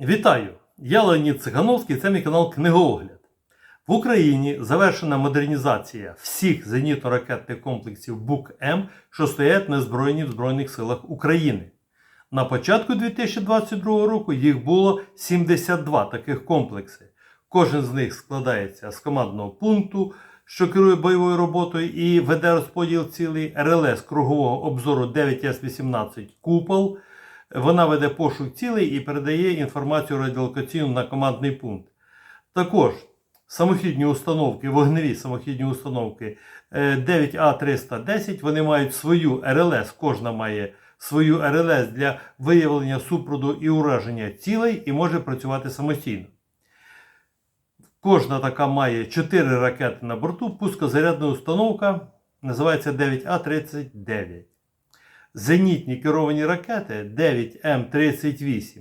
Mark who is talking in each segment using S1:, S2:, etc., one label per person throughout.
S1: Вітаю! Я Леонід Цихановський, це мій канал Книгоогляд. В Україні завершена модернізація всіх зенітно-ракетних комплексів БУК-М, що стоять на збройні в Збройних силах України. На початку 2022 року їх було 72 таких комплекси. Кожен з них складається з командного пункту, що керує бойовою роботою і веде розподіл цілей РЛС кругового обзору 9С-18 Купол. Вона веде пошук цілей і передає інформацію радіолокаційну на командний пункт. Також самохідні установки, вогневі самохідні установки е, 9А310, вони мають свою РЛС, кожна має свою РЛС для виявлення супроду і ураження цілей і може працювати самостійно. Кожна така має 4 ракети на борту, пускозарядна установка називається 9А39. Зенітні керовані ракети 9М38.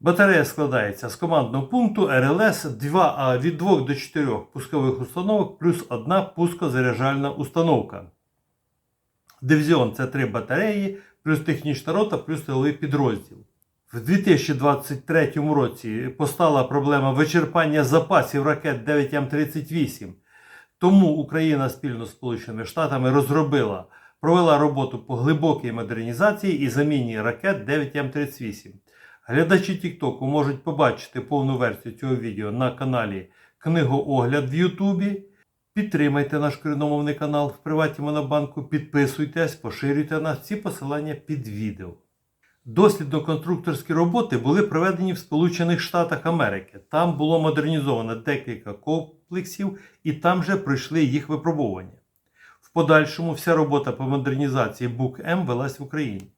S1: Батарея складається з командного пункту РЛС 2А від 2 до 4 пускових установок плюс одна пускозаряджальна установка. Дивізіон це 3 батареї, плюс технічна рота, плюс тиловий підрозділ. В 2023 році постала проблема вичерпання запасів ракет 9М38. Тому Україна спільно з Сполученими Штатами розробила, провела роботу по глибокій модернізації і заміні ракет 9М38. Глядачі Тіктоку можуть побачити повну версію цього відео на каналі Книгоогляд в Ютубі. Підтримайте наш коріномовний канал в приваті Монобанку, підписуйтесь, поширюйте нас всі посилання під відео. Дослідно-конструкторські роботи були проведені в Сполучених Штатах Америки. Там було модернізовано декілька комплексів і там же пройшли їх випробування. Подальшому вся робота по модернізації БУК-М велась в Україні.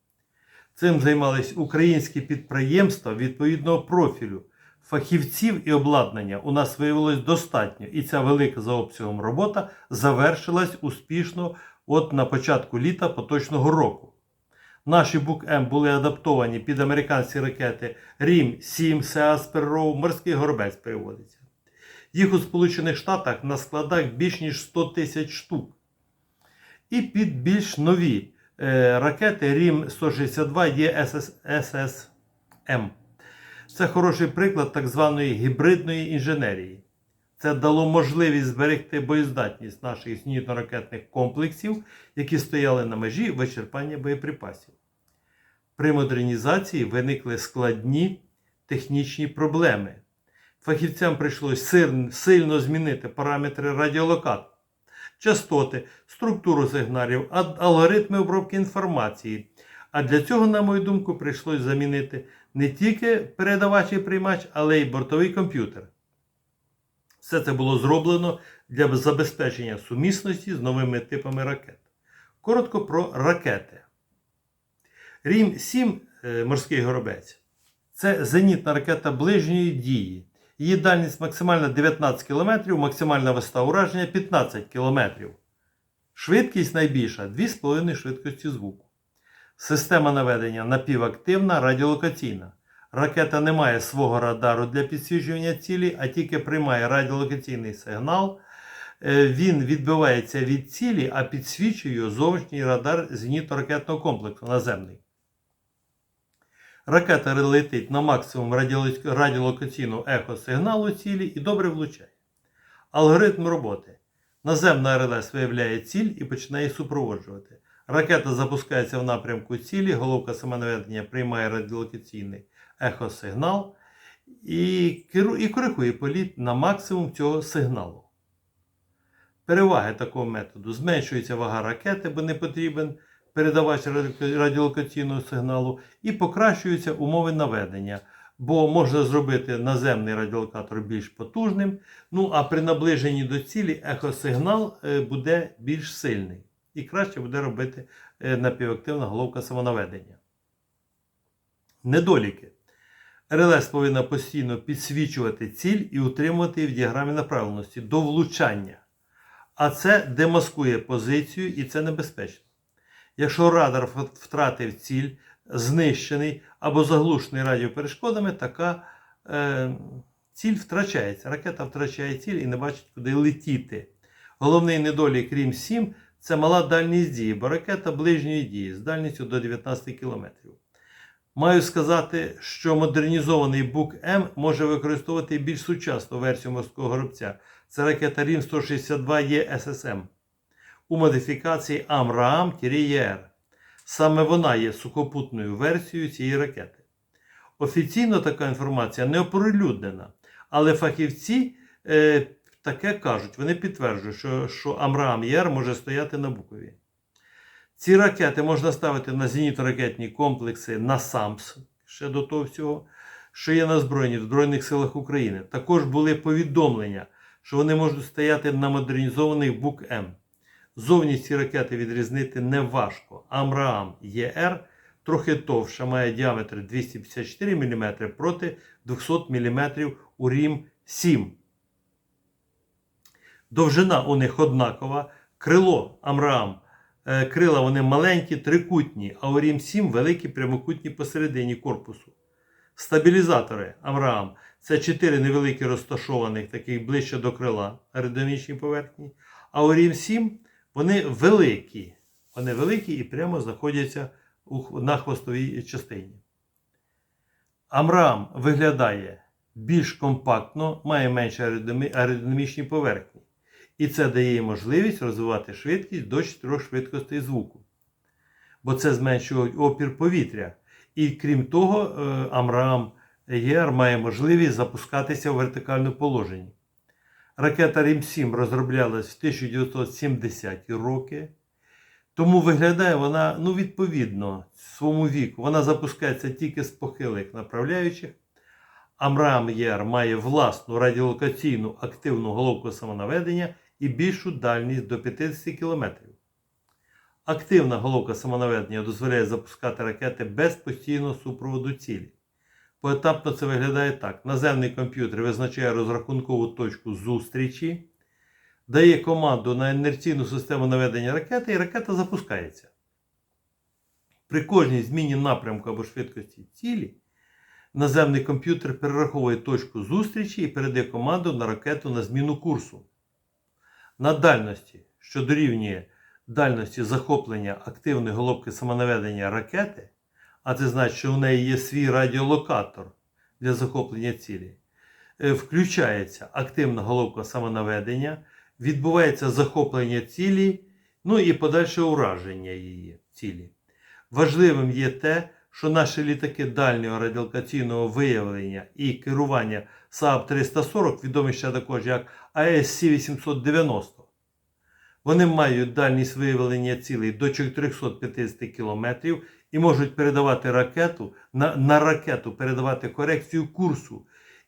S1: Цим займались українські підприємства відповідного профілю. Фахівців і обладнання у нас виявилось достатньо, і ця велика за обсягом робота завершилась успішно от на початку літа поточного року. Наші БУК-М були адаптовані під американські ракети Рім-7, Сеас Перроу, Морський Горобець переводиться. Їх у Сполучених Штатах на складах більш ніж 100 тисяч штук. І під більш нові е, ракети Рім 162 є ССМ. Це хороший приклад так званої гібридної інженерії. Це дало можливість зберегти боєздатність наших зенітно-ракетних комплексів, які стояли на межі вичерпання боєприпасів. При модернізації виникли складні технічні проблеми. Фахівцям прийшлося сильно змінити параметри радіолокатора, частоти, структуру сигналів, алгоритми обробки інформації. А для цього, на мою думку, прийшлося замінити не тільки передавач і приймач, але й бортовий комп'ютер. Все це було зроблено для забезпечення сумісності з новими типами ракет. Коротко про ракети. Рім 7 морський горобець це зенітна ракета ближньої дії. Її дальність максимальна 19 км, максимальна висота ураження 15 км. Швидкість найбільша 2,5 швидкості звуку. Система наведення напівактивна радіолокаційна. Ракета не має свого радару для підсвічування цілі, а тільки приймає радіолокаційний сигнал. Е, Він відбивається від цілі, а підсвічує зовнішній радар зенітно-ракетного комплексу наземний. Ракета летить на максимум радіолокаційного ехосигналу цілі і добре влучає. Алгоритм роботи. Наземна РЛС виявляє ціль і починає супроводжувати. Ракета запускається в напрямку цілі, головка самонаведення приймає радіолокаційний ехосигнал і, і коригує політ на максимум цього сигналу. Переваги такого методу зменшується вага ракети, бо не потрібен передавач радіолокаційного сигналу, і покращуються умови наведення, бо можна зробити наземний радіолокатор більш потужним. Ну а при наближенні до цілі ехосигнал буде більш сильний і краще буде робити напівактивна головка самонаведення. Недоліки. РЛС повинна постійно підсвічувати ціль і утримувати її в діаграмі направленості до влучання. А це демаскує позицію і це небезпечно. Якщо радар втратив ціль, знищений або заглушений радіоперешкодами, така е, ціль втрачається. Ракета втрачає ціль і не бачить, куди летіти. Головний недолік Рім 7 це мала дальність дії, бо ракета ближньої дії з дальністю до 19 км. Маю сказати, що модернізований Бук М може використовувати більш сучасну версію морського горобця. Це ракета Рім 162 ЄССМ у модифікації Амраам-ЄР. Саме вона є сухопутною версією цієї ракети. Офіційно така інформація не оприлюднена, але фахівці е, таке кажуть, вони підтверджують, що, що Амраам ЄР може стояти на Букові. Ці ракети можна ставити на зенітно-ракетні комплекси на САМС ще до того всього, що є на збройні в Збройних силах України. Також були повідомлення, що вони можуть стояти на модернізованих Бук М. Зовні ці ракети відрізнити не важко. Амраам ЄР трохи товша, має діаметр 254 мм проти 200 мм у Рім 7. Довжина у них однакова. Крило Амраам. е, Крила вони маленькі, трикутні, а у Рім 7 великі прямокутні посередині корпусу. Стабілізатори Амраам це 4 невеликі розташованих, таких ближче до крила аеродинамічній поверхні. А у Рім 7 вони великі. Вони великі і прямо знаходяться на хвостовій частині. Амрам виглядає більш компактно, має менше аеродинамічні поверхні. І це дає можливість розвивати швидкість до 4 швидкостей звуку. Бо це зменшує опір повітря. І крім того, е, Амрам ЄР має можливість запускатися в вертикальному положенні. Ракета Рім-7 розроблялась в 1970-ті роки. Тому виглядає вона ну, відповідно своєму віку. Вона запускається тільки з похилих направляючих. Амрам ЄР має власну радіолокаційну активну головку самонаведення і більшу дальність до 50 км. Активна головка самонаведення дозволяє запускати ракети без постійного супроводу цілі. Поетапно це виглядає так: наземний комп'ютер визначає розрахункову точку зустрічі, дає команду на інерційну систему наведення ракети, і ракета запускається. При кожній зміні напрямку або швидкості цілі наземний комп'ютер перераховує точку зустрічі і передає команду на ракету на зміну курсу. На дальності, що дорівнює дальності захоплення активної головки самонаведення ракети, а це значить, що у неї є свій радіолокатор для захоплення цілі, е, включається активна головка самонаведення, відбувається захоплення цілі, ну і подальше ураження її цілі. Важливим є те, що наші літаки дальнього радіолокаційного виявлення і керування СААП 340, відомі ще також як АС-890, вони мають дальність виявлення цілей до 450 км і можуть передавати ракету на, на ракету передавати корекцію курсу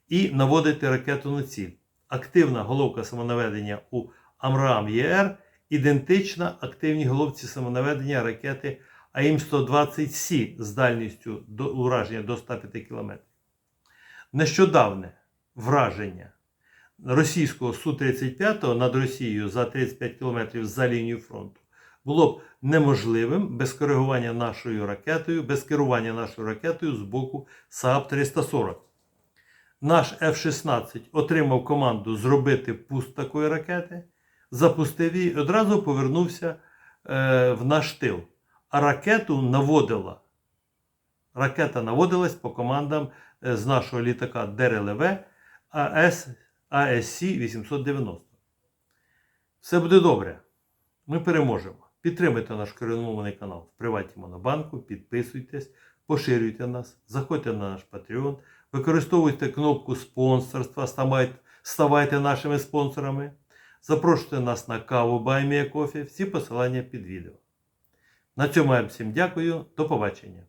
S1: і наводити ракету на ціль. Активна головка самонаведення у Амрам ЄР ідентична активній головці самонаведення ракети АІМ-120С з дальністю до ураження до 105 км. Нещодавне враження російського Су-35 над Росією за 35 км за лінією фронту було б неможливим без коригування нашою ракетою, без керування нашою ракетою з боку СААП 340. Наш F-16 отримав команду зробити пуст такої ракети, запустив її і одразу повернувся е, в наш тил. А ракету наводила. Ракета наводилась по командам е, з нашого літака ДРЛВ АС, АСС-890. Все буде добре. Ми переможемо. Підтримуйте наш коренмований канал в Приваті Монобанку, підписуйтесь, поширюйте нас, заходьте на наш Patreon, використовуйте кнопку спонсорства, ставайте нашими спонсорами, запрошуйте нас на каву Баймія Кофі, всі посилання під відео. На цьому я всім дякую, до побачення.